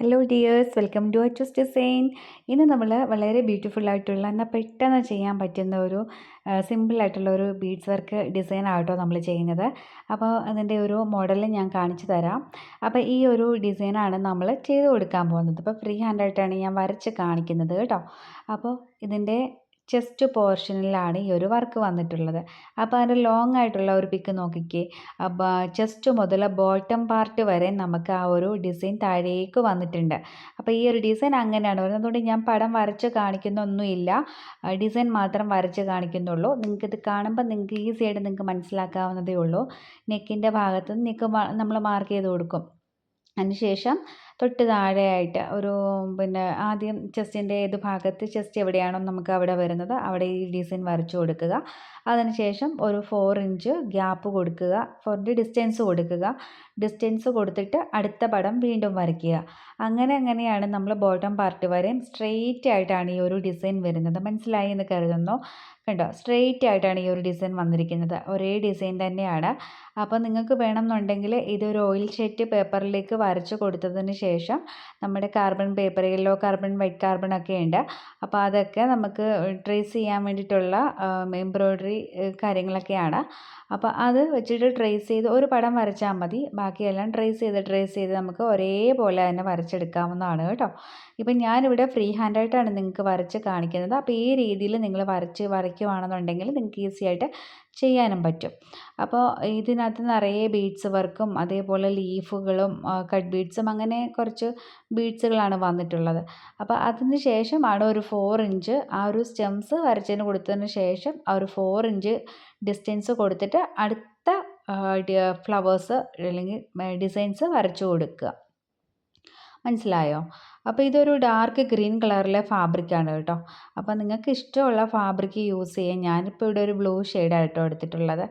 Hello dears welcome to Achus design ഇന്ന് നമ്മൾ വളരെ ബ്യൂട്ടിഫുൾ ആയിട്ടുള്ള എന്നാൽ പെട്ടെന്ന് ചെയ്യാൻ പറ്റുന്ന ഒരു സിമ്പിൾ ആയിട്ടുള്ള ഒരു ബീഡ്സ് വർക്ക് ഡിസൈൻ ആട്ടോ നമ്മൾ ചെയ്യുന്നത്. അപ്പോൾ അതിന്റെ ഒരു മോഡൽ ഞാൻ കാണിച്ചു തരാം. അപ്പോൾ ഈ ഒരു ഡിസൈനാണ് നമ്മൾ ചെയ്ത് കൊടുക്കാൻ പോകുന്നത്. അപ്പോൾ ഫ്രീ ഹാൻഡായിട്ടാണ് ഞാൻ വരച്ച് കാണിക്കുന്നത് കേട്ടോ. അപ്പോൾ ഇതിന്റെ ചെസ്റ്റ് പോർഷനിലാണ് ഈ ഒരു വർക്ക് വന്നിട്ടുള്ളത്. അപ്പോൾ അതിന്റെ ലോങ് ആയിട്ടുള്ള ഒരു പിക്ക് നോക്കിക്കേ. അപ്പോൾ ചെസ്റ്റ് മുതൽ ബോട്ടം പാർട്ട് വരെ നമുക്ക് ആ ഒരു ഡിസൈൻ താഴേക്ക് വന്നിട്ടുണ്ട്. അപ്പോൾ ഈ ഒരു ഡിസൈൻ അങ്ങനെയാണ് വരുന്നത്. അതുകൊണ്ട് ഞാൻ പടം വരച്ച് കാണിക്കുന്നൊന്നുമില്ല. ഡിസൈൻ മാത്രം വരച്ച് കാണിക്കുന്നുള്ളൂ. നിങ്ങൾക്കിത് കാണുമ്പോൾ നിങ്ങൾക്ക് ഈസി ആയിട്ട് നിങ്ങൾക്ക് മനസ്സിലാക്കാവുന്നതേ ഉള്ളൂ. നെക്കിന്റെ ഭാഗത്ത് നെക്ക് നമ്മൾ മാർക്ക് ചെയ്ത് കൊടുക്കും. അതിനുശേഷം തൊട്ട് താഴെയായിട്ട് ഒരു പിന്നെ ആദ്യം ചെസ്റ്റിന്റെ ഏത് ഭാഗത്ത് ചെസ്റ്റ് എവിടെയാണോ നമുക്ക് അവിടെ വരുന്നത് അവിടെ ഈ ഡിസൈൻ വരച്ചു കൊടുക്കുക. അതിനുശേഷം ഒരു ഫോർ ഇഞ്ച് ഗ്യാപ്പ് കൊടുക്കുക. ഫോറിന്റെ ഡിസ്റ്റൻസ് കൊടുക്കുക. ഡിസ്റ്റൻസ് കൊടുത്തിട്ട് അടുത്ത പടം വീണ്ടും വരയ്ക്കുക. അങ്ങനെ അങ്ങനെയാണ് നമ്മൾ ബോട്ടം പാർട്ട് വരെയും സ്ട്രെയിറ്റ് ആയിട്ടാണ് ഈ ഒരു ഡിസൈൻ വരുന്നത്. മനസ്സിലായി എന്ന് കരുതുന്നു. കണ്ടോ? സ്ട്രെയിറ്റ് ആയിട്ടാണ് ഈ ഒരു ഡിസൈൻ വന്നിരിക്കുന്നത്. ഒരേ ഡിസൈൻ തന്നെയാണ്. അപ്പോൾ നിങ്ങൾക്ക് വേണമെന്നുണ്ടെങ്കിൽ ഇതൊരു ഓയിൽ ഷെറ്റ് പേപ്പറിലേക്ക് വരച്ച് കൊടുത്തതിന് ശേഷം നമ്മുടെ carbon paper yellow carbon white carbon ഒക്കെ ഉണ്ട്. അപ്പോൾ അതൊക്കെ നമുക്ക് ട്രേസ് ചെയ്യാൻ വേണ്ടിയിട്ടുള്ള എംബ്രോയ്ഡറി കാര്യങ്ങളൊക്കെയാണ്. അപ്പോൾ അത് വെച്ചിട്ട് ട്രേസ് ചെയ്ത് ഒരു പടം വരച്ചാൽ മതി. ബാക്കിയെല്ലാം ട്രേസ് ചെയ്ത് ട്രേസ് ചെയ്ത് നമുക്ക് ഒരേപോലെ തന്നെ വരച്ചെടുക്കാവുന്നതാണ് കേട്ടോ. ഇപ്പം ഞാനിവിടെ ഫ്രീ ഹാൻഡായിട്ടാണ് നിങ്ങൾക്ക് വരച്ച് കാണിക്കുന്നത്. അപ്പോൾ ഈ രീതിയിൽ നിങ്ങൾ വരച്ച് വരയ്ക്കുവാണെന്നുണ്ടെങ്കിൽ നിങ്ങൾക്ക് ഈസി ആയിട്ട് ചെയ്യാനും പറ്റും. അപ്പോൾ ഇതിനകത്ത് നിറയെ ബീഡ്സ് വർക്കും അതേപോലെ ലീഫുകളും കട്ട് ബീഡ്സും അങ്ങനെ കുറച്ച് ബീഡ്സുകളാണ് വന്നിട്ടുള്ളത്. അപ്പോൾ അതിന് ശേഷമാണ് ഒരു ഫോർ ഇഞ്ച് ആ ഒരു സ്റ്റെംസ് വരച്ചതിന് കൊടുത്തതിന് ശേഷം ആ ഒരു ഫോർ ഇഞ്ച് ഡിസ്റ്റൻസ് കൊടുത്തിട്ട് അടുത്ത ഫ്ലവേഴ്സ് അല്ലെങ്കിൽ ഡിസൈൻസ് വരച്ചു കൊടുക്കുക. മനസ്സിലായോ? അപ്പോൾ ഇതൊരു ഡാർക്ക് ഗ്രീൻ കളറിലെ ഫാബ്രിക്കാണ് കേട്ടോ. അപ്പോൾ നിങ്ങൾക്ക് ഇഷ്ടമുള്ള ഫാബ്രിക് യൂസ് ചെയ്യാം ഞാനിപ്പോൾ ഇവിടെ ഒരു ബ്ലൂ ഷെയ്ഡായിട്ടോ എടുത്തിട്ടുള്ളത്.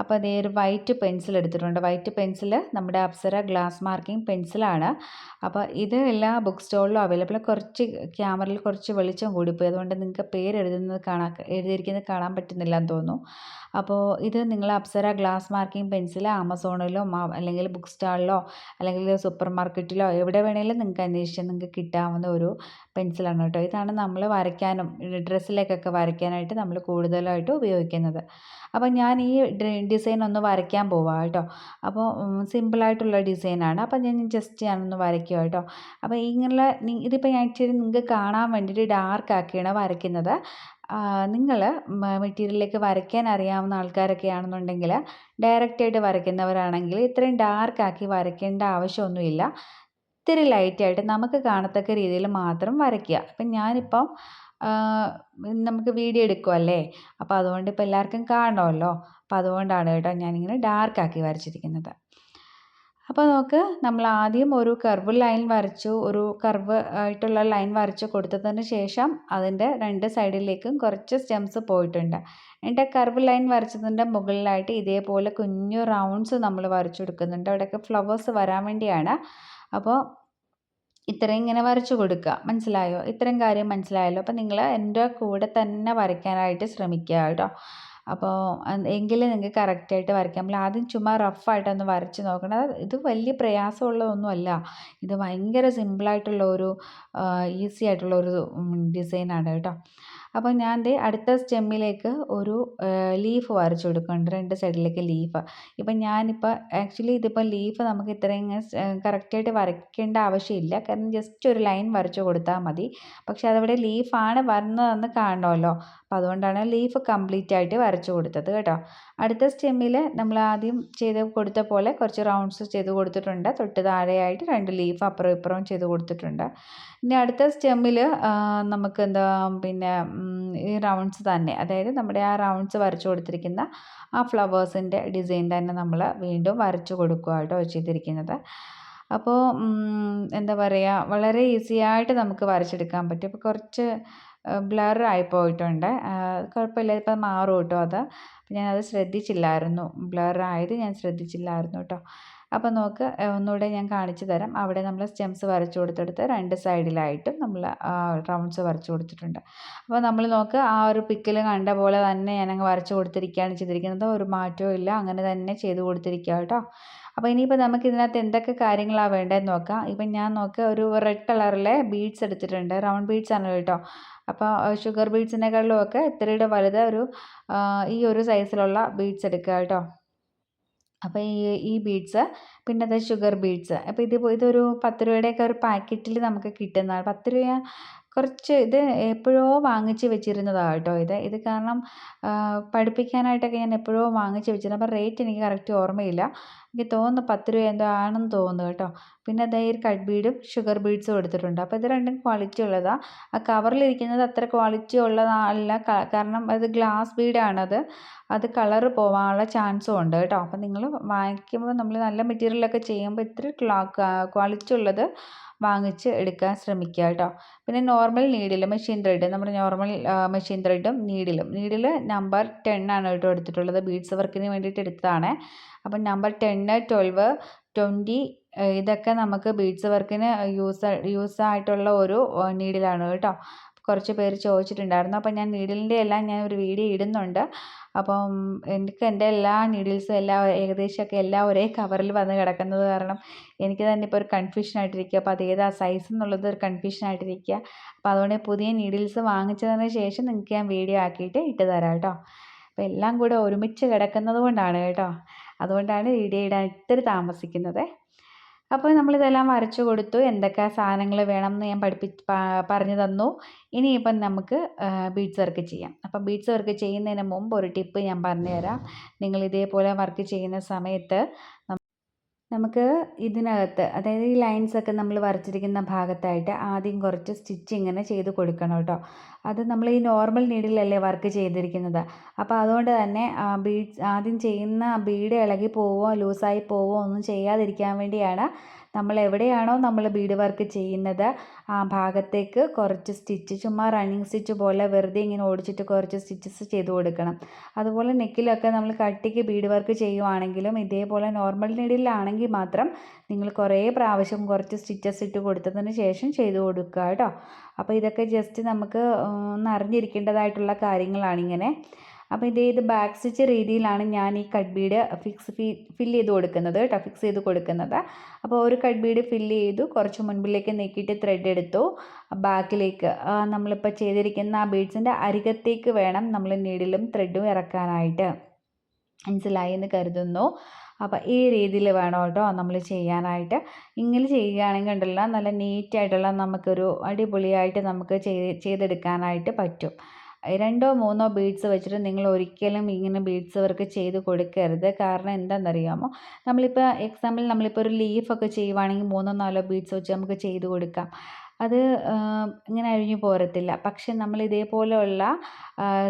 അപ്പോൾ അതേ ഒരു വൈറ്റ് പെൻസിൽ എടുത്തിട്ടുണ്ട്. വൈറ്റ് പെൻസിൽ നമ്മുടെ അപ്സര ഗ്ലാസ് മാർക്കിംഗ് പെൻസിലാണ് അപ്പോൾ ഇത് എല്ലാ ബുക്ക് സ്റ്റോളിലും അവൈലബിൾ കുറച്ച് ക്യാമറയിൽ കുറച്ച് വെളിച്ചം കൂടിപ്പോയി. അതുകൊണ്ട് നിങ്ങൾക്ക് പേര് എഴുതുന്നത് കാണാൻ എഴുതിയിരിക്കുന്നത് കാണാൻ പറ്റുന്നില്ല എന്ന് തോന്നുന്നു. അപ്പോൾ ഇത് നിങ്ങൾ അപ്സര ഗ്ലാസ് മാർക്കിംഗ് പെൻസിൽ ആമസോണിലോ അല്ലെങ്കിൽ ബുക്ക് സ്റ്റാളിലോ അല്ലെങ്കിൽ സൂപ്പർ മാർക്കറ്റിലോ എവിടെ വേണമെങ്കിലും നിങ്ങൾക്ക് അന്വേഷിച്ചാൽ നിങ്ങൾക്ക് കിട്ടാവുന്ന ഒരു പെൻസിലാണ് കേട്ടോ. ഇതാണ് നമ്മൾ വരയ്ക്കാനും ഡ്രസ്സിലേക്കൊക്കെ വരയ്ക്കാനായിട്ട് നമ്മൾ കൂടുതലായിട്ട് ഉപയോഗിക്കുന്നത്. അപ്പോൾ ഞാൻ ഈ ഡിസൈൻ ഒന്ന് വരയ്ക്കാൻ പോവാം കേട്ടോ. അപ്പോൾ സിമ്പിളായിട്ടുള്ള ഡിസൈനാണ്. അപ്പോൾ ഞാൻ ജസ്റ്റ് ഞാനൊന്ന് വരയ്ക്കുക കേട്ടോ. അപ്പോൾ ഇങ്ങനെയുള്ള ഇതിപ്പോൾ ഞാൻ ആക്ച്വലി നിങ്ങൾക്ക് കാണാൻ വേണ്ടിയിട്ട് ഡാർക്ക് ആക്കിയാണ് വരയ്ക്കുന്നത്. നിങ്ങൾ മെറ്റീരിയലിലേക്ക് വരയ്ക്കാൻ അറിയാവുന്ന ആൾക്കാരൊക്കെ ആണെന്നുണ്ടെങ്കിൽ ഡയറക്റ്റായിട്ട് വരയ്ക്കുന്നവരാണെങ്കിൽ ഇത്രയും ഡാർക്കാക്കി വരയ്ക്കേണ്ട ആവശ്യമൊന്നുമില്ല. ഇത്തിരി ലൈറ്റായിട്ട് നമുക്ക് കാണത്തക്ക രീതിയിൽ മാത്രം വരയ്ക്കുക. അപ്പം ഞാനിപ്പം നമുക്ക് വീഡിയോ എടുക്കുമല്ലേ അപ്പോൾ അതുകൊണ്ട് ഇപ്പോൾ എല്ലാവർക്കും കാണണമല്ലോ? അപ്പോൾ അതുകൊണ്ടാണ് കേട്ടോ ഞാനിങ്ങനെ ഡാർക്കാക്കി വരച്ചിരിക്കുന്നത്. അപ്പോൾ നമുക്ക് നമ്മൾ ആദ്യം ഒരു കർവ് ലൈൻ വരച്ചു. ഒരു കർവ് ആയിട്ടുള്ള ലൈൻ വരച്ച് കൊടുത്തതിന് ശേഷം അതിന്റെ രണ്ട് സൈഡിലേക്കും കുറച്ച് സ്റ്റെംസ് പോയിട്ടുണ്ട്. എന്നിട്ട് കർവ് ലൈൻ വരച്ചതിന്റെ മുകളിലായിട്ട് ഇതേപോലെ കുഞ്ഞു റൗണ്ട്സ് നമ്മൾ വരച്ചു കൊടുക്കുന്നുണ്ട്. അവിടെയൊക്കെ ഫ്ലവേഴ്സ് വരാൻ വേണ്ടിയാണ്. അപ്പോൾ ഇത്രയും ഇങ്ങനെ വരച്ചു കൊടുക്കുക മനസ്സിലായോ? ഇത്രയും കാര്യം മനസ്സിലായല്ലോ. അപ്പോൾ നിങ്ങൾ എന്റെ കൂടെ തന്നെ വരയ്ക്കാനായിട്ട് ശ്രമിക്കുക കേട്ടോ. അപ്പോൾ എങ്കിലും നിങ്ങൾക്ക് കറക്റ്റായിട്ട് വരയ്ക്കാൻ പറ്റില്ല ആദ്യം ചുമ്മാ റഫായിട്ടൊന്ന് വരച്ച് നോക്കണം. ഇത് വലിയ പ്രയാസമുള്ളതൊന്നുമല്ല. ഇത് ഭയങ്കര സിമ്പിളായിട്ടുള്ള ഒരു ഈസി ആയിട്ടുള്ള ഒരു ഡിസൈനാണ് കേട്ടോ. അപ്പോൾ ഞാൻ ദേ അടുത്ത സ്റ്റെമ്മിലേക്ക് ഒരു ലീഫ് വരച്ചു കൊടുക്കുന്നുണ്ട്. രണ്ട് സൈഡിലേക്ക് ലീഫ് ഇപ്പം ഞാനിപ്പോൾ ആക്ച്വലി ഇതിപ്പോൾ ലീഫ് നമുക്ക് ഇത്രയും കറക്റ്റായിട്ട് വരയ്ക്കേണ്ട ആവശ്യമില്ല. കാരണം ജസ്റ്റ് ഒരു ലൈൻ വരച്ചു കൊടുത്താൽ മതി. പക്ഷേ അതവിടെ ലീഫാണ് വരുന്നതെന്ന് കാണണമല്ലോ. അപ്പോൾ അതുകൊണ്ടാണ് ലീഫ് കംപ്ലീറ്റ് ആയിട്ട് വരച്ചു കൊടുത്തത് കേട്ടോ. അടുത്ത സ്റ്റെമ്മിൽ നമ്മൾ ആദ്യം ചെയ്ത് കൊടുത്ത പോലെ കുറച്ച് റൗണ്ട്സ് ചെയ്ത് കൊടുത്തിട്ടുണ്ട്. തൊട്ട് താഴെയായിട്ട് രണ്ട് ലീഫ് അപ്പുറം ഇപ്പുറവും ചെയ്ത് കൊടുത്തിട്ടുണ്ട്. ഇനി അടുത്ത സ്റ്റെമ്മിൽ നമുക്ക് എന്താ പിന്നെ ഈ റൗണ്ട്സ് തന്നെ അതായത് നമ്മുടെ ആ റൗണ്ട്സ് വരച്ചു കൊടുത്തിരിക്കുന്ന ആ ഫ്ലവേഴ്സിന്റെ ഡിസൈൻ തന്നെ നമ്മൾ വീണ്ടും വരച്ചു കൊടുക്കുക കേട്ടോ ചെയ്തിരിക്കുന്നത്. അപ്പോൾ എന്താ പറയുക വളരെ ഈസിയായിട്ട് നമുക്ക് വരച്ചെടുക്കാൻ പറ്റും. ഇപ്പോൾ കുറച്ച് ബ്ലർ ആയി പോയിട്ടുണ്ട് കുഴപ്പമില്ല. ഇപ്പം മാറും കേട്ടോ അത്. ഞാനത് ശ്രദ്ധിച്ചില്ലായിരുന്നു. ബ്ലറായത് ഞാൻ ശ്രദ്ധിച്ചില്ലായിരുന്നു കേട്ടോ. അപ്പം നോക്ക് ഒന്നുകൂടെ ഞാൻ കാണിച്ചു തരാം. അവിടെ നമ്മൾ സ്റ്റെംസ് വരച്ചു കൊടുത്തെടുത്ത് രണ്ട് സൈഡിലായിട്ടും നമ്മൾ റൗണ്ട്സ് വരച്ചു കൊടുത്തിട്ടുണ്ട്. അപ്പോൾ നമ്മൾ നോക്ക് ആ ഒരു പിക്കിൽ കണ്ട പോലെ തന്നെ ഞാനങ്ങ് വരച്ചു കൊടുത്തിരിക്കുകയാണ് ചെയ്തിരിക്കുന്നത്. ഒരു മാറ്റവും ഇല്ല. അങ്ങനെ തന്നെ ചെയ്ത് കൊടുത്തിരിക്കുക കേട്ടോ. അപ്പോൾ ഇനിയിപ്പോൾ നമുക്ക് ഇതിനകത്ത് എന്തൊക്കെ കാര്യങ്ങളാണ് വേണ്ടതെന്ന് നോക്കാം. ഇപ്പം ഞാൻ നോക്കുക ഒരു റെഡ് കളറിലെ ബീഡ്സ് എടുത്തിട്ടുണ്ട്. റൗണ്ട് ബീഡ്സ് ആണ് കേട്ടോ. അപ്പോൾ ഷുഗർ ബീഡ്സിനെക്കാളിലും ഒക്കെ ഇത്തിരിയുടെ വലുത് ഒരു ഈ ഒരു സൈസിലുള്ള ബീഡ്സ് എടുക്കുക കേട്ടോ. അപ്പോൾ ഈ ഈ ബീഡ്സ് പിന്നെ അത് ഷുഗർ ബീഡ്സ് അപ്പോൾ ഇത് ഇതൊരു പത്ത് രൂപയുടെയൊക്കെ ഒരു പാക്കറ്റിൽ നമുക്ക് കിട്ടുന്നതാണ്. പത്ത് രൂപ കുറച്ച് ഇത് എപ്പോഴോ വാങ്ങിച്ച് വെച്ചിരുന്നതാണ് കേട്ടോ ഇത്. ഇത് കാരണം പഠിപ്പിക്കാനായിട്ടൊക്കെ ഞാൻ എപ്പോഴോ വാങ്ങിച്ച് വെച്ചിരുന്നു. അപ്പോൾ റേറ്റ് എനിക്ക് കറക്റ്റ് ഓർമ്മയില്ല. എനിക്ക് തോന്നുന്നു പത്ത് രൂപ എന്തോ ആണെന്ന് തോന്നുന്നു കേട്ടോ. പിന്നെ അതേ ഒരു കട്ട് ബീഡും ഷുഗർ ബീഡ്സും എടുത്തിട്ടുണ്ട്. അപ്പോൾ ഇത് രണ്ടും ക്വാളിറ്റി ഉള്ളതാണ് ആ കവറിലിരിക്കുന്നത് അത്ര ക്വാളിറ്റി ഉള്ളതല്ല. കാരണം അത് ഗ്ലാസ് ബീഡാണത്. അത് കളറ് പോകാനുള്ള ചാൻസും ഉണ്ട് കേട്ടോ. അപ്പോൾ നിങ്ങൾ വാങ്ങിക്കുമ്പോൾ നമ്മൾ നല്ല മെറ്റീരിയലൊക്കെ ചെയ്യുമ്പോൾ ഇത്തിരി ക്വാളിറ്റി ഉള്ളത് വാങ്ങിച്ച് എടുക്കാൻ ശ്രമിക്കുക കേട്ടോ. പിന്നെ നോർമൽ നീഡിൽ മെഷീൻ ത്രെഡ് നമ്മുടെ നോർമൽ മെഷീൻ ത്രെഡും നീഡിലും നീഡിൽ നമ്പർ ടെൻ ആണ് കേട്ടോ എടുത്തിട്ടുള്ളത്. ബീഡ്സ് വർക്കിന് വേണ്ടിയിട്ട് എടുത്തതാണ്. അപ്പം നമ്പർ ടെന്ന് ട്വൽവ് ട്വന്റി ഇതൊക്കെ നമുക്ക് ബീഡ്സ് വർക്കിന് യൂസ് യൂസ് ആയിട്ടുള്ള ഒരു നീഡിലാണ് കേട്ടോ. കുറച്ച് പേര് ചോദിച്ചിട്ടുണ്ടായിരുന്നു. അപ്പോൾ ഞാൻ നീഡിലിന്റെ എല്ലാം ഞാൻ ഒരു വീഡിയോ ഇടുന്നുണ്ട്. അപ്പം എനിക്ക് എന്റെ എല്ലാ നീഡിൽസും എല്ലാം ഏകദേശമൊക്കെ എല്ലാം ഒരേ കവറിൽ വന്ന് കിടക്കുന്നത് കാരണം എനിക്ക് തന്നെ ഇപ്പോൾ ഒരു കൺഫ്യൂഷൻ ആയിട്ടിരിക്കുക. അപ്പോൾ അത് ഏതാ സൈസ് എന്നുള്ളത് ഒരു കൺഫ്യൂഷൻ ആയിട്ടിരിക്കുക. അപ്പോൾ അതുകൊണ്ട് പുതിയ നീഡിൽസ് വാങ്ങിച്ചതിന് ശേഷം നിങ്ങൾക്ക് ഞാൻ വീഡിയോ ആക്കിയിട്ട് ഇട്ട് തരാം കേട്ടോ. അപ്പോൾ എല്ലാം കൂടെ ഒരുമിച്ച് കിടക്കുന്നത് കൊണ്ടാണ് കേട്ടോ. അതുകൊണ്ടാണ് വീഡിയോ ഇടാൻ ഇത്തിരി താമസിക്കുന്നത്. അപ്പോൾ നമ്മളിതെല്ലാം വരച്ചു കൊടുത്തു. എന്തൊക്കെ സാധനങ്ങൾ വേണം എന്ന് ഞാൻ പഠിപ്പി പറഞ്ഞു തന്നു. ഇനിയിപ്പം നമുക്ക് ബീഡ്സ് വർക്ക് ചെയ്യാം. അപ്പം ബീഡ്സ് വർക്ക് ചെയ്യുന്നതിന് മുമ്പ് ഒരു ടിപ്പ് ഞാൻ പറഞ്ഞുതരാം. നിങ്ങൾ ഇതേപോലെ വർക്ക് ചെയ്യുന്ന സമയത്ത് നമുക്ക് ഇതിനകത്ത് അതായത് ഈ ലൈൻസൊക്കെ നമ്മൾ വരച്ചിരിക്കുന്ന ഭാഗത്തായിട്ട് ആദ്യം കുറച്ച് സ്റ്റിച്ച് ഇങ്ങനെ ചെയ്ത് കൊടുക്കണം കേട്ടോ. അത് നമ്മൾ ഈ നോർമൽ നീഡിലല്ലേ വർക്ക് ചെയ്തിരിക്കുന്നത്. അപ്പോൾ അതുകൊണ്ട് തന്നെ ബീഡ്സ് ആദ്യം ചെയ്യുന്ന ബീഡ് ഇളകി പോവോ ലൂസായി പോവോ ഒന്നും ചെയ്യാതിരിക്കാൻ വേണ്ടിയാണ് നമ്മൾ എവിടെയാണോ നമ്മൾ ബീഡ് വർക്ക് ചെയ്യുന്നത് ആ ഭാഗത്തേക്ക് കുറച്ച് സ്റ്റിച്ച് ചുമ്മാ റണ്ണിങ് സ്റ്റിച്ച് പോലെ വെറുതെ ഇങ്ങനെ ഓടിച്ചിട്ട് കുറച്ച് സ്റ്റിച്ചസ് ചെയ്ത് കൊടുക്കണം. അതുപോലെ നെക്കിലൊക്കെ നമ്മൾ കട്ടിക്ക് ബീഡ് വർക്ക് ചെയ്യുവാണെങ്കിലും ഇതേപോലെ നോർമൽ നീഡിലാണെങ്കിൽ മാത്രം നിങ്ങൾ കുറേ പ്രാവശ്യം കുറച്ച് സ്റ്റിച്ചസ് ഇട്ട് കൊടുത്തതിന് ശേഷം ചെയ്ത് കൊടുക്കുക കേട്ടോ. അപ്പോൾ ഇതൊക്കെ ജസ്റ്റ് നമുക്ക് ഒന്ന് അറിഞ്ഞിരിക്കേണ്ടതായിട്ടുള്ള കാര്യങ്ങളാണിങ്ങനെ അപ്പോൾ ഇതേ ഇത് ബാക്ക് സ്റ്റിച്ച് രീതിയിലാണ് ഞാൻ ഈ കട്ട് ബീഡ് ഫിക്സ് ഫില്ല് ചെയ്ത് കൊടുക്കുന്നത് കേട്ടോ ഫിക്സ് ചെയ്ത് കൊടുക്കുന്നത്. അപ്പോൾ ഒരു കട്ട് ബീഡ് ഫില്ല് ചെയ്തു കുറച്ച് മുൻപിലേക്ക് നീക്കിയിട്ട് ത്രെഡ് എടുത്തു. ബാക്കിലേക്ക് നമ്മളിപ്പോൾ ചെയ്തിരിക്കുന്ന ആ ബീഡ്സിന്റെ അരികത്തേക്ക് വേണം നമ്മൾ നീഡിലും ത്രെഡും ഇറക്കാനായിട്ട്. മനസ്സിലായി എന്ന് കരുതുന്നു. അപ്പോൾ ഈ രീതിയിൽ വേണം കേട്ടോ നമ്മൾ ചെയ്യാനായിട്ട്. ഇങ്ങനെ ചെയ്യുകയാണെങ്കിൽ ഉണ്ടല്ലോ നല്ല നീറ്റായിട്ടുള്ള നമുക്കൊരു അടിപൊളിയായിട്ട് നമുക്ക് ചെയ്ത് ചെയ്തെടുക്കാനായിട്ട് പറ്റും. രണ്ടോ മൂന്നോ ബീഡ്സ് വെച്ചിട്ട് നിങ്ങൾ ഒരിക്കലും ഇങ്ങനെ ബീഡ്സ് വർക്ക് ചെയ്ത് കൊടുക്കരുത്. കാരണം എന്താണെന്നറിയാമോ? നമ്മളിപ്പോൾ എക്സാമ്പിൾ നമ്മളിപ്പോൾ ഒരു ലീഫൊക്കെ ചെയ്യുവാണെങ്കിൽ മൂന്നോ നാലോ ബീഡ്സ് വെച്ച് നമുക്ക് ചെയ്ത് കൊടുക്കാം. അത് ഇങ്ങനെ അഴിഞ്ഞു പോരത്തില്ല. പക്ഷെ നമ്മൾ ഇതേപോലെയുള്ള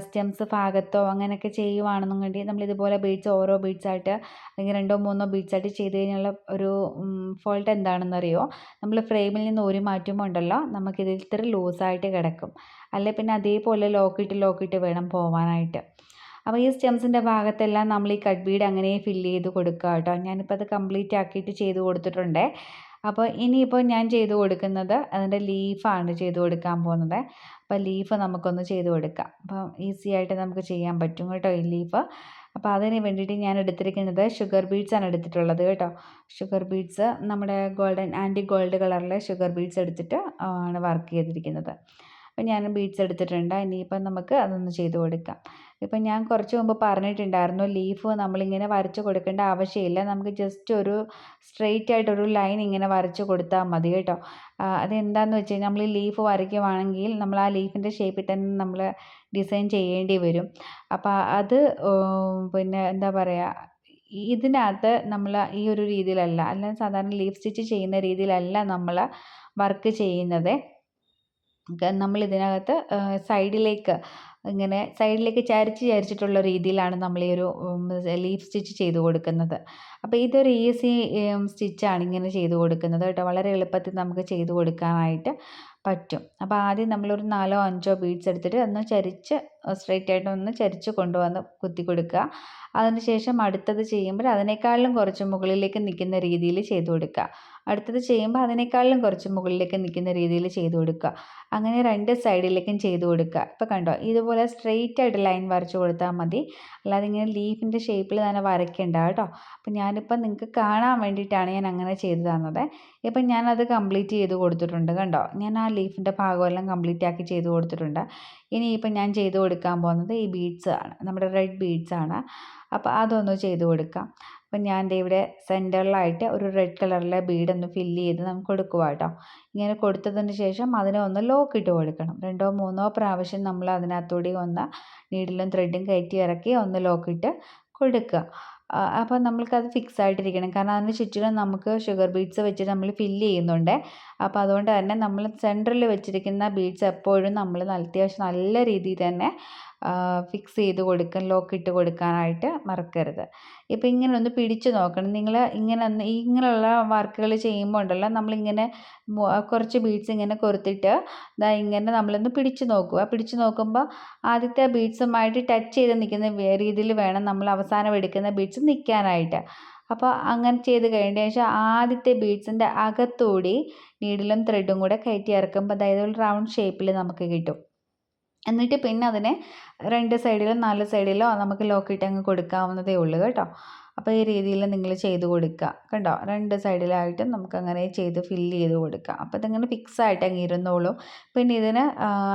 സ്റ്റെംസ് ഭാഗത്തോ അങ്ങനെയൊക്കെ ചെയ്യുവാണെന്നുണ്ടെങ്കിൽ നമ്മൾ ഇതുപോലെ ബീഡ്സ് ഓരോ ബീഡ്സായിട്ട് അല്ലെങ്കിൽ രണ്ടോ മൂന്നോ ബീഡ്സായിട്ട് ചെയ്ത് കഴിഞ്ഞുള്ള ഒരു ഫോൾട്ട് എന്താണെന്നറിയോ? നമ്മൾ ഫ്രെയിമിൽ നിന്ന് ഒരു മാറ്റുമ്പോൾ ഉണ്ടല്ലോ നമുക്കിത് ഇത്ര ലൂസായിട്ട് കിടക്കും. അല്ലെ പിന്നെ അതേപോലെ ലോക്കിട്ട് ലോക്കിട്ട് വേണം പോവാനായിട്ട്. അപ്പോൾ ഈ സ്റ്റെംസിന്റെ ഭാഗത്തെല്ലാം നമ്മൾ ഈ കട്ട് ബീഡ് അങ്ങനെ ഫില്ല് ചെയ്ത് കൊടുക്കുക കേട്ടോ ഞാനിപ്പോൾ അത് കംപ്ലീറ്റ് ആക്കിയിട്ട് ചെയ്ത് കൊടുത്തിട്ടുണ്ട്. അപ്പോൾ ഇനിയിപ്പോൾ ഞാൻ ചെയ്ത് കൊടുക്കുന്നത് അതിന്റെ ലീഫാണ് ചെയ്ത് കൊടുക്കാൻ പോകുന്നത്. അപ്പോൾ ലീഫ് നമുക്കൊന്ന് ചെയ്ത് കൊടുക്കാം. അപ്പം ഈസി ആയിട്ട് നമുക്ക് ചെയ്യാൻ പറ്റും കേട്ടോ ഈ ലീഫ്. അപ്പോൾ അതിന് വേണ്ടിയിട്ട് ഞാൻ എടുത്തിരിക്കുന്നത് ഷുഗർ ബീഡ്സ് ആണ് എടുത്തിട്ടുള്ളത് കേട്ടോ. ഷുഗർ ബീഡ്സ് നമ്മുടെ ഗോൾഡൻ ആന്റി ഗോൾഡ് കളറിലെ ഷുഗർ ബീഡ്സ് എടുത്തിട്ട് ആണ് വർക്ക് ചെയ്തിരിക്കുന്നത്. അപ്പോൾ ഞാൻ ബീഡ്സ് എടുത്തിട്ടുണ്ട്. ഇനിയിപ്പം നമുക്ക് അതൊന്ന് ചെയ്ത് കൊടുക്കാം. ഇപ്പം ഞാൻ കുറച്ച് മുമ്പ് പറഞ്ഞിട്ടുണ്ടായിരുന്നു ലീഫ് നമ്മളിങ്ങനെ വരച്ച് കൊടുക്കേണ്ട ആവശ്യമില്ല. നമുക്ക് ജസ്റ്റ് ഒരു സ്ട്രെയിറ്റ് ആയിട്ടൊരു ലൈൻ ഇങ്ങനെ വരച്ച് കൊടുത്താൽ മതി കേട്ടോ. അതെന്താണെന്ന് വെച്ച് കഴിഞ്ഞാൽ നമ്മൾ ഈ ലീഫ് വരയ്ക്കുവാണെങ്കിൽ നമ്മൾ ആ ലീഫിന്റെ ഷേപ്പിൽ തന്നെ നമ്മൾ ഡിസൈൻ ചെയ്യേണ്ടി വരും. അപ്പോൾ അത് പിന്നെ എന്താ പറയുക ഇതിനകത്ത് നമ്മൾ ഈ ഒരു രീതിയിലല്ല അല്ലെങ്കിൽ സാധാരണ ലീഫ് സ്റ്റിച്ച് ചെയ്യുന്ന രീതിയിലല്ല നമ്മൾ വർക്ക് ചെയ്യുന്നത്. നമ്മൾ ഇതിനകത്ത് സൈഡിലേക്ക് ഇങ്ങനെ സൈഡിലേക്ക് ചരിച്ച് ചരിച്ചിട്ടുള്ള രീതിയിലാണ് നമ്മൾ ഈ ഒരു ലീഫ് സ്റ്റിച്ച് ചെയ്ത് കൊടുക്കുന്നത്. അപ്പോൾ ഇതൊരു ഈസി സ്റ്റിച്ചാണ് ഇങ്ങനെ ചെയ്ത് കൊടുക്കുന്നത് കേട്ടോ. വളരെ എളുപ്പത്തിൽ നമുക്ക് ചെയ്ത് കൊടുക്കാനായിട്ട് പറ്റും. അപ്പോൾ ആദ്യം നമ്മളൊരു നാലോ അഞ്ചോ ബീഡ്സ് എടുത്തിട്ട് ഒന്ന് ചരിച്ച് സ്ട്രെയിറ്റ് ആയിട്ട് ഒന്ന് ചരിച്ച് കൊണ്ടുവന്ന് കുത്തി കൊടുക്കുക. അതിനുശേഷം അടുത്തത് ചെയ്യുമ്പോൾ അതിനേക്കാളും കുറച്ച് മുകളിലേക്ക് നിൽക്കുന്ന രീതിയിൽ ചെയ്ത് കൊടുക്കുക. അടുത്തത് ചെയ്യുമ്പോൾ അതിനേക്കാളും കുറച്ച് മുകളിലേക്ക് നിൽക്കുന്ന രീതിയിൽ ചെയ്ത് കൊടുക്കുക. അങ്ങനെ രണ്ട് സൈഡിലേക്കും ചെയ്ത് കൊടുക്കുക. ഇപ്പോൾ കണ്ടോ ഇതുപോലെ സ്ട്രെയിറ്റ് ആയിട്ട് ലൈൻ വരച്ച് കൊടുത്താൽ മതി. അല്ലാതെ ഇങ്ങനെ ലീഫിന്റെ ഷേപ്പിൽ തന്നെ വരയ്ക്കണ്ട കേട്ടോ. അപ്പം ഞാനിപ്പോൾ നിങ്ങൾക്ക് കാണാൻ വേണ്ടിയിട്ടാണ് ഞാൻ അങ്ങനെ ചെയ്തു തന്നത്. ഇപ്പം ഞാനത് കംപ്ലീറ്റ് ചെയ്ത് കൊടുത്തിട്ടുണ്ട് കണ്ടോ. ഞാൻ ആ ലീഫിന്റെ ഭാഗമെല്ലാം കംപ്ലീറ്റ് ആക്കി ചെയ്ത് കൊടുത്തിട്ടുണ്ട്. ഇനിയിപ്പം ഞാൻ ചെയ്ത് കൊടുക്കാൻ പോകുന്നത് ഈ ബീഡ്സ് ആണ്. നമ്മുടെ റെഡ് ബീഡ്സ് ആണ്. അപ്പോൾ അതൊന്ന് ചെയ്ത് കൊടുക്കാം. അപ്പം ഞാൻ ഇവിടെ സെന്ററിലായിട്ട് ഒരു റെഡ് കളറിലെ ബീഡ് ഒന്ന് ഫില്ല് ചെയ്ത് നമുക്ക് കൊടുക്കുക കേട്ടോ ഇങ്ങനെ കൊടുത്തതിന് ശേഷം അതിനെ ഒന്ന് ലോക്ക് ഇട്ട് കൊടുക്കണം. രണ്ടോ മൂന്നോ പ്രാവശ്യം നമ്മൾ അതിനകത്തൂടി ഒന്ന് നീഡിലും ത്രെഡും കയറ്റി ഇറക്കി ഒന്ന് ലോക്കിട്ട് കൊടുക്കുക. അപ്പോൾ നമ്മൾക്കത് ഫിക്സ് ആയിട്ടിരിക്കണം. കാരണം അതിന് ചുറ്റിലും നമുക്ക് ഷുഗർ ബീഡ്സ് വെച്ച് നമ്മൾ ഫില്ല് ചെയ്യുന്നുണ്ട്. അപ്പോൾ അതുകൊണ്ട് തന്നെ നമ്മൾ സെന്ററിൽ വെച്ചിരിക്കുന്ന ബീഡ്സ് എപ്പോഴും നമ്മൾ അത്യാവശ്യം നല്ല രീതിയിൽ തന്നെ ഫിക്സ് ചെയ്ത് കൊടുക്കാൻ ലോക്ക് ഇട്ട് കൊടുക്കാനായിട്ട് മറക്കരുത്. ഇപ്പോൾ ഇങ്ങനെ ഒന്ന് പിടിച്ച് നോക്കണം. നിങ്ങൾ ഇങ്ങനെ ഇങ്ങനെയുള്ള വർക്കുകൾ ചെയ്യുമ്പോൾ ഉണ്ടല്ലോ നമ്മളിങ്ങനെ കുറച്ച് ബീഡ്സ് ഇങ്ങനെ കൊറുത്തിട്ട് ഇതാ ഇങ്ങനെ നമ്മളൊന്ന് പിടിച്ച് നോക്കുക. പിടിച്ച് നോക്കുമ്പോൾ ആദ്യത്തെ ബീഡ്സുമായിട്ട് ടച്ച് ചെയ്ത് നിൽക്കുന്ന രീതിയിൽ വേണം നമ്മൾ അവസാനം എടുക്കുന്ന ബീഡ്സ് നിൽക്കാനായിട്ട്. അപ്പോൾ അങ്ങനെ ചെയ്ത് കഴിഞ്ഞതിന് ശേഷം ആദ്യത്തെ ബീഡ്സിന്റെ അകത്തൂടി നീഡിലും ത്രെഡും കൂടെ കയറ്റി ഇറക്കുമ്പോൾ അതായത് ഒരു റൗണ്ട് ഷേപ്പിൽ നമുക്ക് കിട്ടും. എന്നിട്ട് പിന്നെ അതിനെ രണ്ട് സൈഡിലും നാല് സൈഡിലോ നമുക്ക് ലോക്കിട്ട് അങ്ങ് കൊടുക്കാവുന്നതേ ഉള്ളൂ കേട്ടോ. അപ്പോൾ ഈ രീതിയിൽ നിങ്ങൾ ചെയ്ത് കൊടുക്കുക കണ്ടോ? രണ്ട് സൈഡിലായിട്ടും നമുക്ക് അങ്ങനെ ചെയ്ത് ഫില്ല് ചെയ്ത് കൊടുക്കുക അപ്പോൾ ഇതിങ്ങനെ ഫിക്സ് ആയിട്ട് അങ്ങ് ഇരുന്നോളും. പിന്നെ ഇതിന്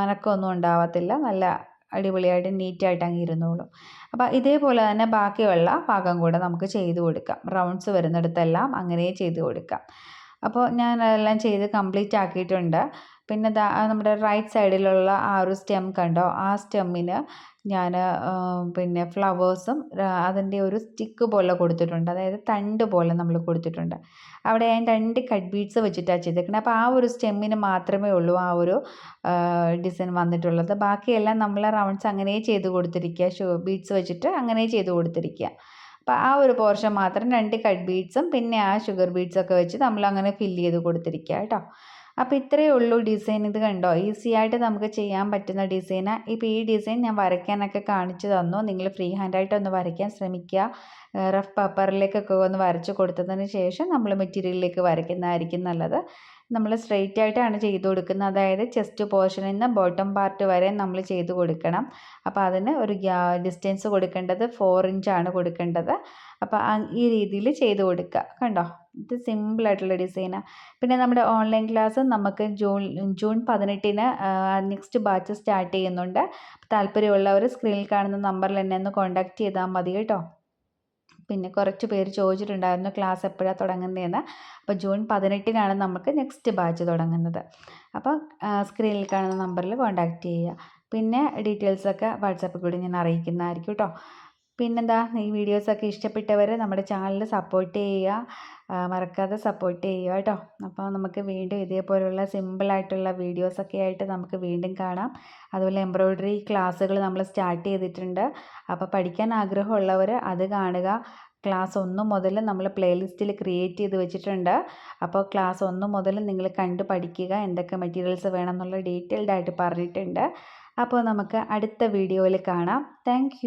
അനക്കമൊന്നും ഉണ്ടാവത്തില്ല. നല്ല അടിപൊളിയായിട്ട് നീറ്റായിട്ട് അങ്ങ് ഇരുന്നോളും. അപ്പോൾ ഇതേപോലെ തന്നെ ബാക്കിയുള്ള ഭാഗം കൂടെ നമുക്ക് ചെയ്ത് കൊടുക്കാം. റൗണ്ട്സ് വരുന്നിടത്തെല്ലാം അങ്ങനെ ചെയ്ത് കൊടുക്കാം. അപ്പോൾ ഞാൻ അതെല്ലാം ചെയ്ത് കംപ്ലീറ്റ് ആക്കിയിട്ടുണ്ട്. പിന്നെ ദാ നമ്മുടെ റൈറ്റ് സൈഡിലുള്ള ആ ഒരു സ്റ്റെം കണ്ടോ? ആ സ്റ്റെമ്മിന് ഞാൻ പിന്നെ ഫ്ലവേഴ്സും അതിന്റെ ഒരു സ്റ്റിക്ക് പോലെ കൊടുത്തിട്ടുണ്ട്. അതായത് തണ്ട് പോലെ നമ്മൾ കൊടുത്തിട്ടുണ്ട്. അവിടെ ഞാൻ രണ്ട് കട്ട് ബീഡ്സ് വെച്ചിട്ടാണ് ചെയ്തേക്കുന്നത് അപ്പോൾ ആ ഒരു സ്റ്റെമ്മിന് മാത്രമേ ഉള്ളൂ ആ ഒരു ഡിസൈൻ വന്നിട്ടുള്ളത്. ബാക്കിയെല്ലാം നമ്മൾ റൗണ്ട്സ് അങ്ങനെ ചെയ്ത് കൊടുത്തിരിക്കുക. ഷോ ബീഡ്സ് വെച്ചിട്ട് അങ്ങനെ ചെയ്ത് കൊടുത്തിരിക്കുക. അപ്പോൾ ആ ഒരു പോർഷൻ മാത്രം രണ്ട് കട്ട് ബീഡ്സും പിന്നെ ആ ഷുഗർ ബീഡ്സൊക്കെ വെച്ച് നമ്മൾ അങ്ങനെ ഫില്ല് ചെയ്ത് കൊടുത്തിരിക്കുക കേട്ടോ. അപ്പോൾ ഇത്രയേ ഉള്ളൂ ഡിസൈൻ ഇത് കണ്ടോ? ഈസി ആയിട്ട് നമുക്ക് ചെയ്യാൻ പറ്റുന്ന ഡിസൈനാണ് ഇപ്പോൾ ഈ ഡിസൈൻ ഞാൻ വരയ്ക്കാനൊക്കെ കാണിച്ചു തന്നു. നിങ്ങൾ ഫ്രീ ഹാൻഡായിട്ട് ഒന്ന് വരയ്ക്കാൻ ശ്രമിക്കുക. റഫ് പേപ്പറിലേക്കൊക്കെ ഒന്ന് വരച്ച് കൊടുത്തതിന് ശേഷം നമ്മൾ മെറ്റീരിയലിലേക്ക് വരയ്ക്കുന്നതായിരിക്കും നല്ലത്. നമ്മൾ സ്ട്രെയിറ്റ് ആയിട്ടാണ് ചെയ്ത് കൊടുക്കുന്നത്. അതായത് ചെസ്റ്റ് പോർഷനിൽ നിന്ന് ബോട്ടം പാർട്ട് വരെ നമ്മൾ ചെയ്ത് കൊടുക്കണം. അപ്പോൾ അതിന് ഒരു ഡിസ്റ്റൻസ് കൊടുക്കേണ്ടത് ഫോർ ഇഞ്ചാണ് കൊടുക്കേണ്ടത്. അപ്പോൾ ഈ രീതിയിൽ ചെയ്ത് കൊടുക്കുക. കണ്ടോ? ഇത് സിമ്പിളായിട്ടുള്ള ഡിസൈനാണ് പിന്നെ നമ്മുടെ ഓൺലൈൻ ക്ലാസ് നമുക്ക് ജൂൺ ജൂൺ പതിനെട്ടിന് നെക്സ്റ്റ് ബാച്ച് സ്റ്റാർട്ട് ചെയ്യുന്നുണ്ട്. താല്പര്യമുള്ളവർ സ്ക്രീനിൽ കാണുന്ന നമ്പറിൽ എന്നെ ഒന്ന് കോൺടാക്റ്റ് ചെയ്താൽ മതി കേട്ടോ. പിന്നെ കുറച്ച് പേര് ചോദിച്ചിട്ടുണ്ടായിരുന്നു ക്ലാസ് എപ്പോഴാണ് തുടങ്ങുന്നതെന്ന്. അപ്പോൾ ജൂൺ പതിനെട്ടിനാണ് നമുക്ക് നെക്സ്റ്റ് ബാച്ച് തുടങ്ങുന്നത്. അപ്പോൾ സ്ക്രീനിൽ കാണുന്ന നമ്പറിൽ കോൺടാക്റ്റ് ചെയ്യുക. പിന്നെ ഡീറ്റെയിൽസൊക്കെ വാട്സാപ്പിൽ കൂടി ഞാൻ അറിയിക്കുന്നതായിരിക്കും കേട്ടോ. പിന്നെന്താ ഈ വീഡിയോസൊക്കെ ഇഷ്ടപ്പെട്ടവർ നമ്മുടെ ചാനൽ സപ്പോർട്ട് ചെയ്യുക. മറക്കാതെ സപ്പോർട്ട് ചെയ്യുക കേട്ടോ. അപ്പോൾ നമുക്ക് വീണ്ടും ഇതേപോലുള്ള സിമ്പിളായിട്ടുള്ള വീഡിയോസൊക്കെ ആയിട്ട് നമുക്ക് വീണ്ടും കാണാം. അതുപോലെ എംബ്രോയ്ഡറി ക്ലാസ്സുകൾ നമ്മൾ സ്റ്റാർട്ട് ചെയ്തിട്ടുണ്ട്. അപ്പോൾ പഠിക്കാൻ ആഗ്രഹമുള്ളവർ അത് കാണുക. ക്ലാസ് ഒന്ന് മുതൽ നമ്മൾ പ്ലേലിസ്റ്റിൽ ക്രിയേറ്റ് ചെയ്ത് വെച്ചിട്ടുണ്ട്. അപ്പോൾ ക്ലാസ് ഒന്ന് മുതൽ നിങ്ങൾ കണ്ട് പഠിക്കുക. എന്തൊക്കെ മെറ്റീരിയൽസ് വേണം എന്നുള്ള ഡീറ്റെയിൽഡ് ആയിട്ട് പറഞ്ഞിട്ടുണ്ട്. അപ്പോൾ നമുക്ക് അടുത്ത വീഡിയോയിൽ കാണാം. താങ്ക്